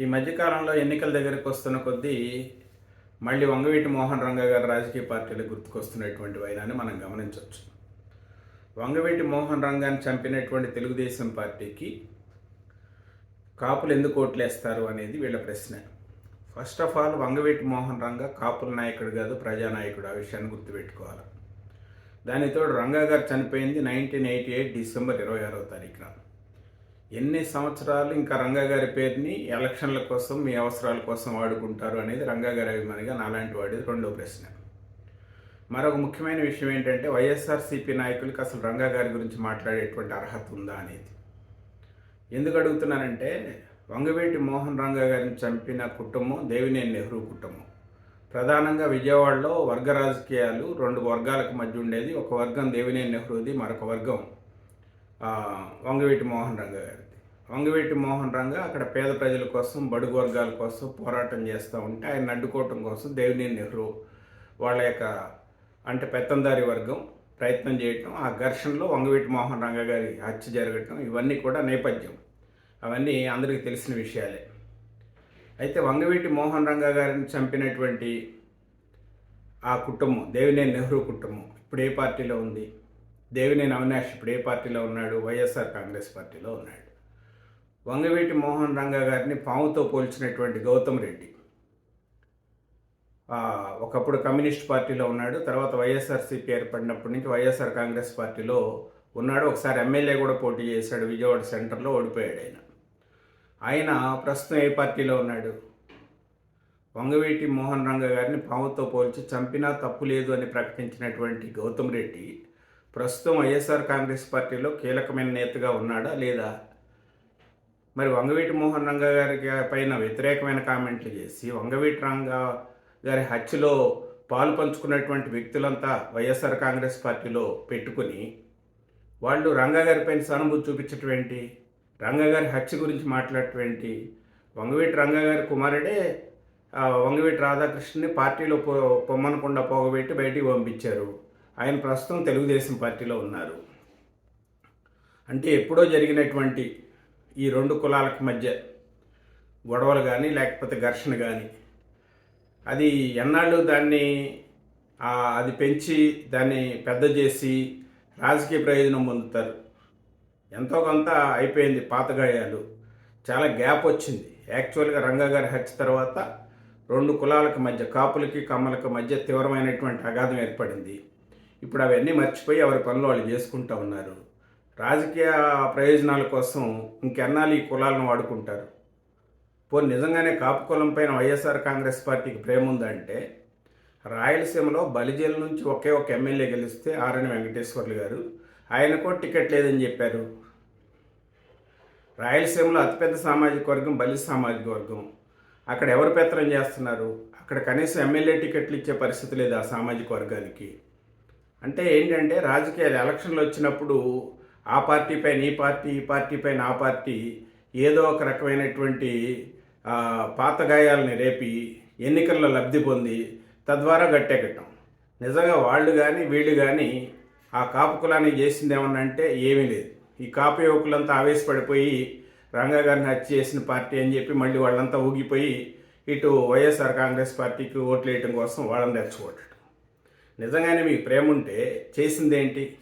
ఈ మధ్యకాలంలో ఎన్నికల దగ్గరికి వస్తున్న కొద్దీ మళ్ళీ వంగవీటి మోహన్ రంగ గారు రాజకీయ పార్టీలు గుర్తుకొస్తున్నటువంటి వైనాన్ని మనం గమనించవచ్చు. వంగవీటి మోహన్ రంగాన్ని చంపినటువంటి తెలుగుదేశం పార్టీకి కాపులు ఎందుకు ఓట్లేస్తారు అనేది వీళ్ళ ప్రశ్న. First of all Vangaveeti Mohan Ranga కాపుల నాయకుడు కాదు ప్రజానాయకుడు. ఆ విషయాన్ని గుర్తుపెట్టుకోవాలి. దానితో రంగా గారు చనిపోయింది నైన్టీన్ ఎయిటీ ఎయిట్ డిసెంబర్ ఇరవై ఆరవ తారీఖున. ఎన్ని సంవత్సరాలు ఇంకా రంగా గారి పేరుని ఎలక్షన్ల కోసం మీ అవసరాల కోసం వాడుకుంటారు అనేది రంగాగారి అభిమానిగా నాలాంటి వాడిది రెండో ప్రశ్న. మరొక ముఖ్యమైన విషయం ఏంటంటే వైఎస్ఆర్సీపీ నాయకులకి అసలు రంగా గారి గురించి మాట్లాడేటువంటి అర్హత ఉందా అనేది. ఎందుకు అడుగుతున్నానంటే వంగవేటి మోహన్ రంగాగారిని చంపిన కుటుంబం దేవినేని నెహ్రూ కుటుంబం. ప్రధానంగా విజయవాడలో వర్గ రాజకీయాలు రెండు వర్గాలకు మధ్య ఉండేది. ఒక వర్గం దేవినేని నెహ్రూది మరొక వర్గం వంగవీటి మోహన్ రంగ గారిది. వంగవీటి మోహన్ రంగ అక్కడ పేద ప్రజల కోసం బడుగు వర్గాల కోసం పోరాటం చేస్తూ ఉంటే ఆయన అడ్డుకోవటం కోసం దేవినేని నెహ్రూ వాళ్ళ యొక్క అంటే పెత్తందారి వర్గం ప్రయత్నం చేయటం ఆ ఘర్షణలో వంగవీటి మోహన్ రంగ గారి హత్య జరగటం ఇవన్నీ కూడా నేపథ్యం. అవన్నీ అందరికీ తెలిసిన విషయాలే. అయితే వంగవీటి మోహన్ రంగ గారిని చంపినటువంటి ఆ కుటుంబం దేవినేని నెహ్రూ కుటుంబం ఇప్పుడు ఏ పార్టీలో ఉంది? దేవినేని అవినాష్ ఇప్పుడు ఏ పార్టీలో ఉన్నాడు? వైఎస్ఆర్ కాంగ్రెస్ పార్టీలో ఉన్నాడు. వంగవీటి మోహన్ రంగ గారిని పాముతో పోల్చినటువంటి గౌతమ్ రెడ్డి. ఒకప్పుడు కమ్యూనిస్ట్ పార్టీలో ఉన్నాడు తర్వాత వైఎస్ఆర్సీపీ ఏర్పడినప్పటి నుంచి వైఎస్ఆర్ కాంగ్రెస్ పార్టీలో ఉన్నాడు. ఒకసారి ఎమ్మెల్యే కూడా పోటీ చేశాడు విజయవాడ సెంటర్లో ఓడిపోయాడు ఆయన. ఆయన ప్రస్తుతం ఏ పార్టీలో ఉన్నాడు? వంగవీటి మోహన్ రంగ గారిని పాముతో పోల్చి చంపినా తప్పు లేదు అని ప్రకటించినటువంటి గౌతమ్ రెడ్డి ప్రస్తుతం వైఎస్ఆర్ కాంగ్రెస్ పార్టీలో కీలకమైన నేతగా ఉన్నాడా లేదా? మరి వంగవీటి మోహన్ రంగ గారికి పైన వ్యతిరేకమైన కామెంట్లు చేసి వంగవీటి రంగ గారి హత్యలో పాలు పంచుకున్నటువంటి వ్యక్తులంతా వైఎస్ఆర్ కాంగ్రెస్ పార్టీలో పెట్టుకుని వాళ్ళు రంగగారి పైన సానుభూతి చూపించటువంటి రంగగారి గారి హత్య గురించి మాట్లాడటువంటి వంగవీటి రంగగారి కుమారుడే వంగవీటి రాధాకృష్ణని పార్టీలో పొమ్మనకుండా పోగబెట్టి బయటికి పంపించారు. ఆయన ప్రస్తుతం తెలుగుదేశం పార్టీలో ఉన్నారు. అంటే ఎప్పుడో జరిగినటువంటి ఈ రెండు కులాలకు మధ్య గొడవలు కానీ లేకపోతే ఘర్షణ కానీ అది ఎన్నాళ్ళు దాన్ని అది పెంచి దాన్ని పెద్ద చేసి రాజకీయ ప్రయోజనం పొందుతారు. ఎంతో కొంత అయిపోయింది పాతగాయాలు చాలా గ్యాప్ వచ్చింది. యాక్చువల్గా రంగా గారి హత్య తర్వాత రెండు కులాలకు మధ్య కాపులకి కమ్మలకి మధ్య తీవ్రమైనటువంటి అగాధం ఏర్పడింది. ఇప్పుడు అవన్నీ మర్చిపోయి ఎవరి పనులు వాళ్ళు చేసుకుంటూ ఉన్నారు. రాజకీయ ప్రయోజనాల కోసం ఇంకెన్నాళ్ళు ఈ కులాలను వాడుకుంటారు? పోనీ నిజంగానే కాపు కులం పైన వైఎస్ఆర్ కాంగ్రెస్ పార్టీకి ప్రేమ ఉందంటే రాయలసీమలో బలిజల నుంచి ఒకే ఒక ఎమ్మెల్యే గెలిస్తే ఆర్ఎన్ వెంకటేశ్వర్లు గారు ఆయనకో టికెట్ లేదని చెప్పారు. రాయలసీమలో అతిపెద్ద సామాజిక వర్గం బలి సామాజిక వర్గం. అక్కడ ఎవరు పెత్తనం చేస్తున్నారు? అక్కడ కనీసం ఎమ్మెల్యే టికెట్లు ఇచ్చే పరిస్థితి లేదు ఆ సామాజిక వర్గానికి. అంటే ఏంటంటే రాజకీయాలు ఎలక్షన్లు వచ్చినప్పుడు ఆ పార్టీ పైన ఈ పార్టీ ఈ పార్టీ పైన ఆ పార్టీ ఏదో ఒక రకమైనటువంటి పాత గాయాలని రేపి ఎన్నికల్లో లబ్ధి పొంది తద్వారా గట్టెక్కటం. నిజంగా వాళ్ళు కానీ వీళ్ళు కానీ ఆ కాపు కులాన్ని చేసింది ఏమన్నా అంటే ఏమీ లేదు. ఈ కాపు యువకులంతా ఆవేశపడిపోయి రంగా గారిని హత్య చేసిన పార్టీ అని చెప్పి మళ్ళీ వాళ్ళంతా ఊగిపోయి ఇటు వైఎస్ఆర్ కాంగ్రెస్ పార్టీకి ఓట్లు వేయటం కోసం వాళ్ళని తెచ్చుకోవటం. నిజంగానే మీకు ప్రేమ ఉంటే చేసిందేంటి?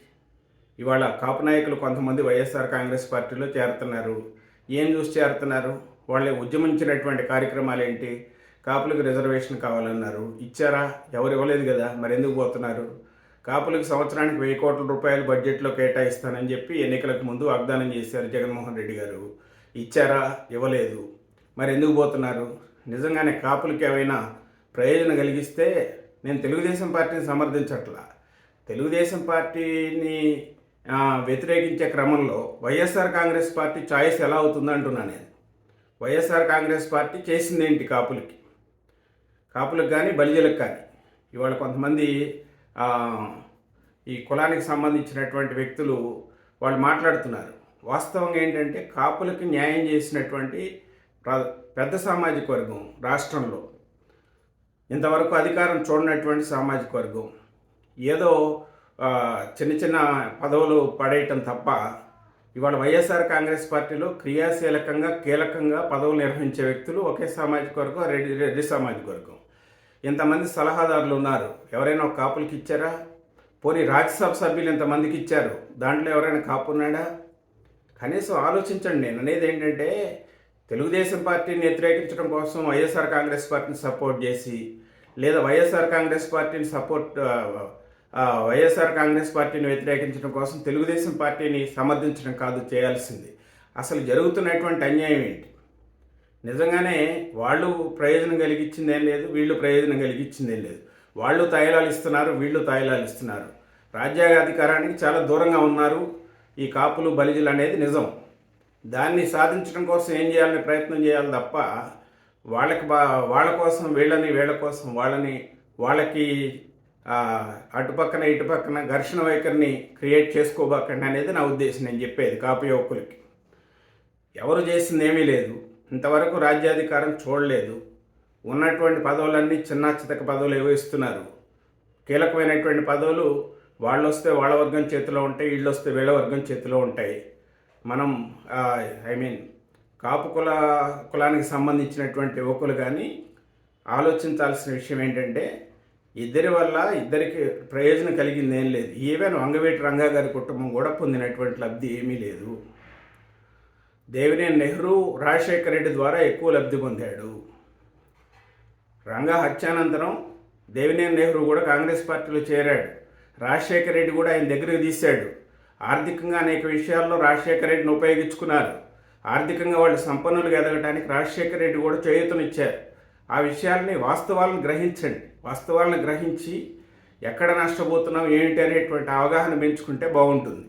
ఇవాళ కాపు నాయకులు కొంతమంది వైఎస్ఆర్ కాంగ్రెస్ పార్టీలో చేరుతున్నారు. ఏం చూసి చేరుతున్నారు? వాళ్ళే ఉద్యమించినటువంటి కార్యక్రమాలు ఏంటి కాపులకు రిజర్వేషన్ కావాలన్నారు. ఇచ్చారా? ఎవరు ఇవ్వలేదు కదా? మరి ఎందుకు పోతున్నారు? కాపులకు సంవత్సరానికి వెయ్యి కోట్ల రూపాయలు బడ్జెట్లో కేటాయిస్తానని చెప్పి ఎన్నికలకు ముందు వాగ్దానం చేశారు జగన్మోహన్ రెడ్డి గారు. ఇచ్చారా? ఇవ్వలేదు. మరి ఎందుకు పోతున్నారు? నిజంగానే కాపులకి ఏమైనా ప్రయోజనం కలిగిస్తే నేను తెలుగుదేశం పార్టీని సమర్థించట్లా. తెలుగుదేశం పార్టీని వ్యతిరేకించే క్రమంలో వైఎస్ఆర్ కాంగ్రెస్ పార్టీ చాయిస్ ఎలా అవుతుంది అంటున్నా నేను. వైఎస్ఆర్ కాంగ్రెస్ పార్టీ చేసిందేంటి కాపులకి? కాపులకు కానీ బలిజలకు కానీ. ఇవాళ కొంతమంది ఈ కులానికి సంబంధించినటువంటి వ్యక్తులు వాళ్ళు మాట్లాడుతున్నారు. వాస్తవంగా ఏంటంటే కాపులకి న్యాయం చేసినటువంటి ప్ర- పెద్ద సామాజిక వర్గం రాష్ట్రంలో ఇంతవరకు అధికారం చూడనటువంటి సామాజిక వర్గం. ఏదో చిన్న చిన్న పదవులు పడేయటం తప్ప ఇవాళ వైఎస్ఆర్ కాంగ్రెస్ పార్టీలో క్రియాశీలకంగా కీలకంగా పదవులు నిర్వహించే వ్యక్తులు ఒకే సామాజిక వర్గం రెడ్డి రెడ్డి సామాజిక వర్గం. ఇంతమంది సలహాదారులు ఉన్నారు. ఎవరైనా ఒక కాపులకి ఇచ్చారా? పోనీ రాజ్యసభ సభ్యులు ఇంతమందికి ఇచ్చారు. దాంట్లో ఎవరైనా కాపు ఉన్నాడా కనీసం ఆలోచించండి. నేను అనేది ఏంటంటే తెలుగుదేశం పార్టీని వ్యతిరేకించడం కోసం వైఎస్ఆర్ కాంగ్రెస్ పార్టీని సపోర్ట్ చేసి లేదా వైఎస్ఆర్ కాంగ్రెస్ పార్టీని సపోర్ట్ వైఎస్ఆర్ కాంగ్రెస్ పార్టీని వ్యతిరేకించడం కోసం తెలుగుదేశం పార్టీని సమర్థించడం కాదు చేయాల్సింది. అసలు జరుగుతున్నటువంటి అన్యాయం ఏంటి? నిజంగానే వాళ్ళు ప్రయోజనం కలిగించిందేం లేదు వీళ్ళు ప్రయోజనం కలిగించిందేం లేదు. వాళ్ళు తాయిలాలు ఇస్తున్నారు వీళ్ళు తాయిలాలు ఇస్తున్నారు. రాజ్యాంగాధికారానికి చాలా దూరంగా ఉన్నారు. ఈ కాపులు బలిజులు అనేది నిజం. దాన్ని సాధించడం కోసం ఏం చేయాలని ప్రయత్నం చేయాలి తప్ప వాళ్ళకి బా వాళ్ళ కోసం వీళ్ళని వీళ్ళ కోసం వాళ్ళని వాళ్ళకి అటుపక్కన ఇటుపక్కన ఘర్షణ వైఖరిని క్రియేట్ చేసుకోబాకండి అనేది నా ఉద్దేశం. నేను చెప్పేది కాపు యువకులకి ఎవరు చేసింది ఏమీ లేదు. ఇంతవరకు రాజ్యాధికారం చూడలేదు. ఉన్నటువంటి పదవులన్నీ చిన్న చితక పదవులు ఏవో ఇస్తున్నారు. కీలకమైనటువంటి పదవులు వాళ్ళు వస్తే వాళ్ళ వర్గం చేతిలో ఉంటాయి వీళ్ళు వస్తే వీళ్ళ వర్గం చేతిలో ఉంటాయి. మనం ఐ మీన్ కాపు కుల కులానికి సంబంధించినటువంటి యువకులు కానీ ఆలోచించాల్సిన విషయం ఏంటంటే ఇద్దరి వల్ల ఇద్దరికి ప్రయోజనం కలిగింది ఏం లేదు. ఈవెన్ వంగవేటి రంగా గారి కుటుంబం కూడా పొందినటువంటి లబ్ధి ఏమీ లేదు. దేవినేని నెహ్రూ రాజశేఖర రెడ్డి ద్వారా ఎక్కువ లబ్ధి పొందాడు. రంగా హత్యానంతరం దేవినేని నెహ్రూ కూడా కాంగ్రెస్ పార్టీలో చేరాడు. రాజశేఖర రెడ్డి కూడా ఆయన దగ్గరికి తీశాడు. ఆర్థికంగా అనేక విషయాల్లో రాజశేఖర రెడ్డిని ఉపయోగించుకున్నారు. ఆర్థికంగా వాళ్ళు సంపన్నులుగా ఎదగడానికి రాజశేఖర రెడ్డి కూడా చేయూతనిచ్చారు. ఆ విషయాల్ని వాస్తవాలను గ్రహించండి. వాస్తవాలను గ్రహించి ఎక్కడ నష్టపోతున్నాం ఏంటి అనేటువంటి అవగాహన పెంచుకుంటే బాగుంటుంది.